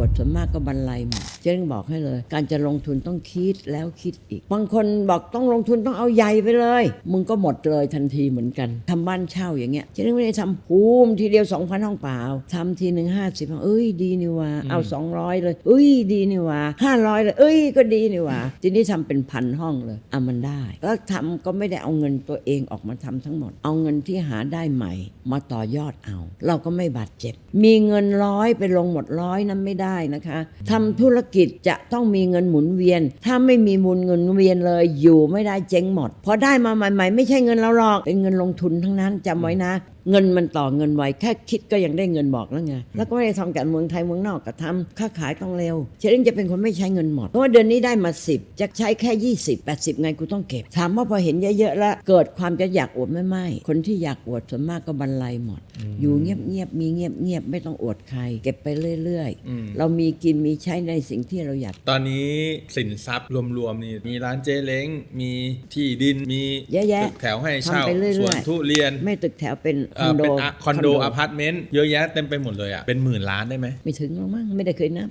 วดส่วนมากก็บรรลัยหมดเจ๊งบอกให้เลย การจะลงทุนต้องคิดแล้วคิดอีก บางคนบอกต้องลงทุนต้องเอาใหญ่ไปเลย มึงก็หมดเลยทันทีเหมือนกันทำบ้านเช่าอย่างเงี้ยเจ๊งไม่ได้ทำภูมิทีเดียว 2,000 ห้องเปล่าทำทีหนึ่งห้าสิบเอ้ยดีนี่ว่าเอา 200 เลยเอ้ยดีนี่ว่า500เลย เอ้ยก็ดีนี่ว่าทีนี้ทำเป็นพันห้องเลยอะมันได้แล้วทำก็ไม่ได้เอาเงินตัวเองออกมาทำทั้งหมด เอาเงินที่หาได้ใหม่ มาต่อยอดเอา เราก็ไม่บาดเจ็บ มีเงินร้อยไปลงหมดร้อยนั้นไม่ได้นะคะทำธุรกิจจะต้องมีเงินหมุนเวียน ถ้าไม่มีมูลเงินเวียนเลยอยู่ไม่ได้เจ๊งหมดพอได้มาใหม่ ๆ ไม่ใช่เงินเราหรอกเป็นเงินลงทุนทั้งนั้นจำไว้นะเงินมันต่อเงินไวแค่คิดก็ยังได้เงินบอกแล้วไงแล้วก็ไม่ได้ทำแต่เมืองไทยเมืองนอกก็ทำค้าขายต้องเร็วเชลิงจะเป็นคนไม่ใช้เงินหมดเพราะว่าเดือนนี้ได้มา10จะใช้แค่ 20 80ไงกูต้องเก็บถามว่าพอเห็นเยอะๆแล้วเกิดความจะอยากอวดไม่ไม่คนที่อยากอวดส่วนมากก็บรรลัยหมด อยู่เงียบๆมีเงียบๆไม่ต้องอวดใคร เก็บไปเรื่อยอืมๆเรามีกินมีใช้ในสิ่งที่เราอยาก ตอนนี้สินทรัพย์รวมๆนี่มีร้านเจเล้งมีที่ดินมีเยอะแยะตึกแถวให้เช่าทำไปเรื่อยๆสวนทุเรียนไม่ตึกแถวเป็นคเอ่ออนโดเป็นอะคอนโดอพาร์ตเมนต์เยอะแยะเต็มไปหมดเลยอะเป็นหมื่นล้านได้ไหมไม่ถึงหรอกมั้งไม่ได้เคยนับ